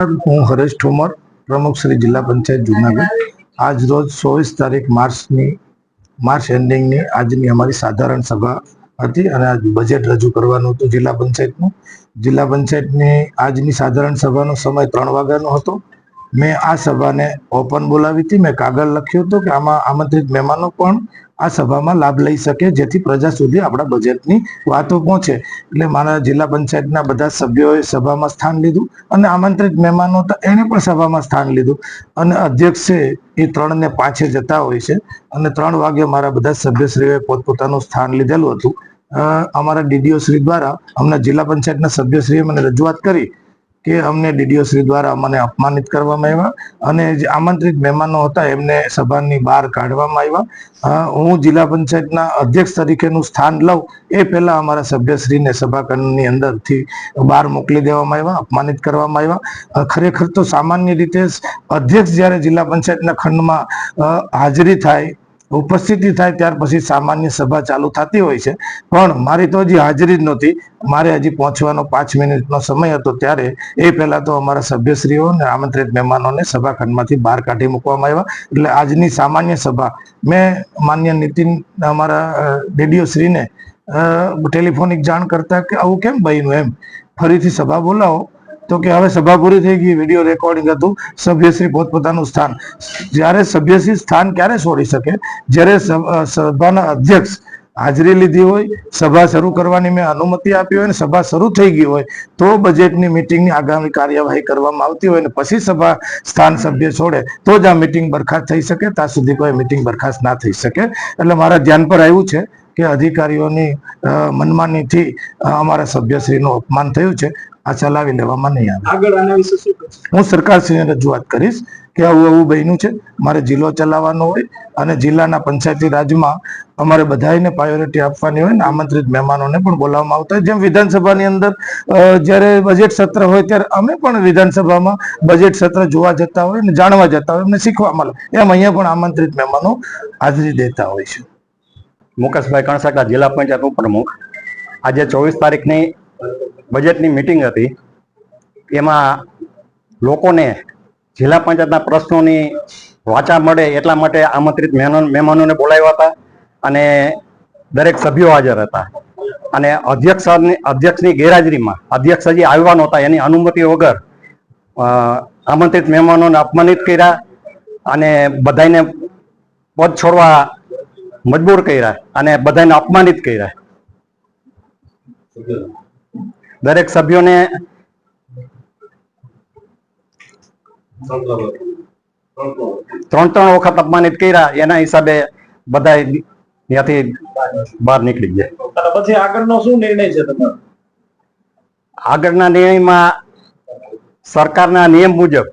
હું હરેશ ઠોમર, પ્રમુખ શ્રી જિલ્લા પંચાયત જુનાગઢ. આજ રોજ ચોવીસ તારીખ માર્ચની, માર્ચ એન્ડિંગની આજની અમારી સાધારણ સભા હતી અને આજ બજેટ રજૂ કરવાનું હતું જિલ્લા પંચાયતનું. જિલ્લા પંચાયતની આજની સાધારણ સભાનો સમય ત્રણ વાગ્યાનો હતો. મેં આ સભાને ઓપન બોલાવી હતી. મેં કાગળ લખ્યું હતું કે આમાં આમંત્રિત મહેમાનો પણ આ સભામાં લાભ લઈ શકે, જેથી પ્રજા સુધી આપણા બજેટની વાતો પહોંચે. એટલે મારા જિલ્લા પંચાયતના બધા સભ્યોએ સભામાં સ્થાન લીધું અને આમંત્રિત મહેમાનો હતા એને પણ સભામાં સ્થાન લીધું. અને અધ્યક્ષ એ ત્રણ ને પાંચે જતા હોય છે. અને ત્રણ વાગે મારા બધા સભ્યશ્રીઓએ પોતપોતાનું સ્થાન લીધેલું હતું. અમારા ડીડીઓ શ્રી દ્વારા અમને જિલ્લા પંચાયતના સભ્યશ્રીએ મને રજૂઆત કરી કે અમને ડીડીઓ શ્રી દ્વારા અમને અપમાનિત કરવામાં આવ્યા અને જે આમંત્રિત મહેમાનો હતા એમને સભાની બહાર કાઢવામાં આવ્યા. હું જિલ્લા પંચાયતના અધ્યક્ષ તરીકેનું સ્થાન લઉં એ પહેલા અમારા સભ્યશ્રીને સભાખંડની અંદરથી બહાર મોકલી દેવામાં આવ્યા, અપમાનિત કરવામાં આવ્યા. ખરેખર તો સામાન્ય રીતે અધ્યક્ષ જ્યારે જિલ્લા પંચાયતના ખંડમાં હાજરી થાય ઉપસ્થિતિ થાય ત્યાર પછી સામાન્ય સભા ચાલુ થતી હોય છે. પણ મારી તો હજી હાજરી જ નહોતી. મારે હજી પહોંચવાનો પાંચ મિનિટનો સમય હતો ત્યારે એ પહેલા તો અમારા સભ્યશ્રીઓ અને આમંત્રિત મહેમાનોને સભાખંડમાંથી બહાર કાઢી મૂકવામાં આવ્યા. એટલે આજની સામાન્ય સભા મેં માન્ય નીતિન અમારા રેડિયોશ્રીને શ્રીને ટેલિફોનિક જાણ કરતા કે આવું કેમ બન્યું એમ? ફરીથી સભા બોલાવો. તો કે હવે સભા પૂરી થઈ ગઈ, વીડિયો રેકોર્ડિંગ હતું, સભ્યશ્રી પોતપોતાનું સ્થાન. જ્યારે સભ્યશ્રી સ્થાન ક્યારે છોડી શકે? જ્યારે સભાના અધ્યક્ષ હાજરી લીધી હોય, સભા શરૂ કરવાની મેં અનુમતિ આપી હોય અને સભા શરૂ થઈ ગઈ હોય, તો બજેટની મિટિંગની આગામી કાર્યવાહી કરવામાં આવતી હોય અને પછી સભા સ્થાન સભ્ય છોડે, તો જ આ મિટિંગ બરખાસ્ત થઈ શકે, ત્યાં સુધી કોઈ મિટિંગ બરખાસ્ત ના થઈ શકે. એટલે મારા ધ્યાન પર આવ્યું છે કે અધિકારીઓની મનમાનીથી અમારા સભ્યશ્રીનું અપમાન થયું છે આ ચલાવી લેવામાં નહીં આવે. આગળ આના વિશે શું હું સરકારશ્રીને રજૂઆત કરીશ કે આવું આવું બન્યું છે મારે જિલ્લો ચલાવવાનો હોય અને જિલ્લાના પંચાયતી રાજમાં અમારે બધાને પ્રાયોરિટી આપવાની હોય ને આમંત્રિત મહેમાનોને પણ બોલાવવામાં આવતા હોય. જેમ વિધાનસભાની અંદર જ્યારે બજેટ સત્ર હોય ત્યારે અમે પણ વિધાનસભામાં બજેટ સત્ર જોવા જતા હોય ને જાણવા જતા હોય એમને શીખવા મળે. એમ અહીંયા પણ આમંત્રિત મહેમાનો હાજરી દેતા હોય છે. મુકેશભાઈ કણસાકા જિલ્લા પંચાયત ઉપપ્રમુખ. આજે ચોવીસ તારીખની બજેટની મિટિંગ હતી. એમાં લોકોને જિલ્લા પંચાયતના પ્રશ્નોની વાચા મળે એટલા માટે આમંત્રિત મહેમાન મહેમાનોને બોલાવ્યા હતા અને દરેક સભ્યો હાજર હતા. અને અધ્યક્ષ અધ્યક્ષની ગેરહાજરીમાં, અધ્યક્ષ હજી આવ્યા નહોતા, એની અનુમતિ વગર આમંત્રિત મહેમાનોને અપમાનિત કર્યા અને બધાને પદ છોડવા મજબૂર કર્યા અને બધાને અપમાનિત કર્યા. દરેક સભ્યોને ત્રણ ત્રણ વખત અપમાનિત કર્યા એના હિસાબે બધા ત્યાંથી બહાર નીકળી ગયા. પછી આગળનો શું નિર્ણય છે તમારો? આગળના નિર્ણયમાં સરકારના નિયમ મુજબ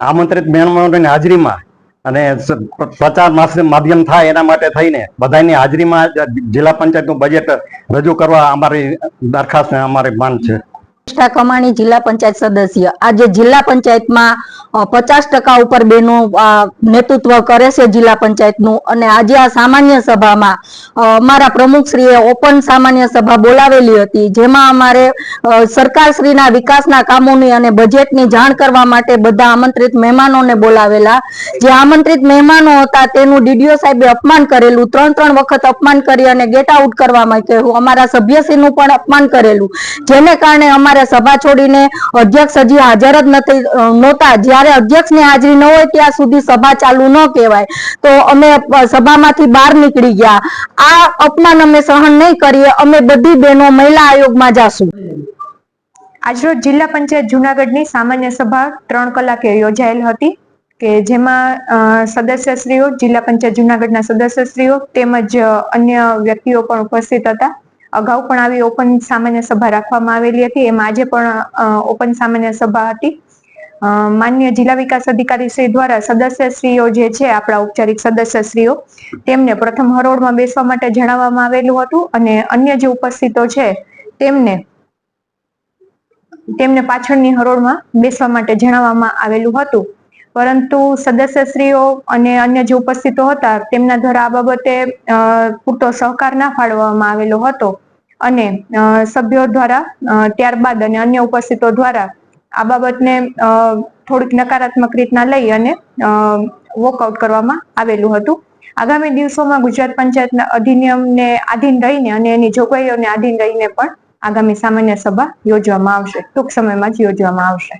આમંત્રિત મહેમાનોની હાજરીમાં અને પ્રચાર માધ્યમ થાય એના માટે થઈને બધાની હાજરીમાં જિલ્લા પંચાયતનું બજેટ રજૂ કરવા અમારી દરખાસ્ત અમારી માંગ છે. નિષ્ઠા કમાણી જિલ્લા પંચાયત સદસ્ય. આજે જિલ્લા પંચાયતમાં પચાસ ટકા ઉપર બેનો નેતૃત્વ કરે છે જિલ્લા પંચાયતનું. અને આજે આ સામાન્ય સભામાં અમારા પ્રમુખશ્રીએ ઓપન સામાન્ય સભા બોલાવેલી હતી, જેમાં અમારે સરકારશ્રીના વિકાસના કામોની અને બજેટની જાણ કરવા માટે બધા આમંત્રિત મહેમાનોને બોલાવેલા. જે આમંત્રિત મહેમાનો હતા, તેનું ડીડીઓ સાહેબે અપમાન કરેલું, ત્રણ ત્રણ વખત અપમાન કરી અને ગેટ આઉટ કરવામાં કહ્યું. અમારા સભ્યશ્રીનું પણ અપમાન કરેલું. જેને કારણે અમારે સભા છોડીને અધ્યક્ષ હજી હાજર જ નથી નહોતા. જ્યારે અધ્યક્ષની હાજરી ન હોય ત્યાં સુધી સભા ચાલુ ન કહેવાય. તો અમે સભામાંથી બહાર નીકળી ગયા. આ અપમાન અમે સહન નહીં કરીએ. અમે બધી બહેનો મહિલા આયોગમાં જાશું. આજરોજ જિલ્લા પંચાયત જુનાગઢની સામાન્ય સભા ત્રણ કલાકે યોજાયેલ હતી કે જેમાં સદસ્યશ્રીઓ, જિલ્લા પંચાયત જુનાગઢના સદસ્યશ્રીઓ તેમજ અન્ય વ્યક્તિઓ પણ ઉપસ્થિત હતા. અગાઉ પણ આવી ઓપન સામાન્ય સભા રાખવામાં આવેલી હતી. એમાં આજે પણ ઓપન સામાન્ય સભા હતી. માન્ય જિલ્લા વિકાસ અધિકારી શ્રી દ્વારા સદસ્યશ્રીઓ જે છે, આપણા ઔપચારિક સદસ્યશ્રીઓ, તેમને પ્રથમ હરોળમાં બેસવા માટે જણાવવામાં આવેલું હતું અને અન્ય જે ઉપસ્થિતો છે, તેમને તેમને પાછળની હરોળમાં બેસવા માટે જણાવવામાં આવેલું હતું. પરંતુ સદસ્યશ્રીઓ અને અન્ય જે ઉપસ્થિતો હતા, તેમના દ્વારા આ બાબતે પૂરતો સહકાર ના ફાળવવામાં આવેલો હતો. અને સભ્યો દ્વારા ત્યારબાદ અને અન્ય ઉપસ્થિતો દ્વારા આ બાબતને થોડીક નકારાત્મક રીતના લઈ અને વોકઆઉટ કરવામાં આવેલું હતું. આગામી દિવસોમાં ગુજરાત પંચાયતના અધિનિયમને આધીન રહીને અને એની જોગવાઈઓને આધીન રહીને પણ આગામી સામાન્ય સભા યોજવામાં આવશે. ટૂંક સમયમાં જ યોજવામાં આવશે.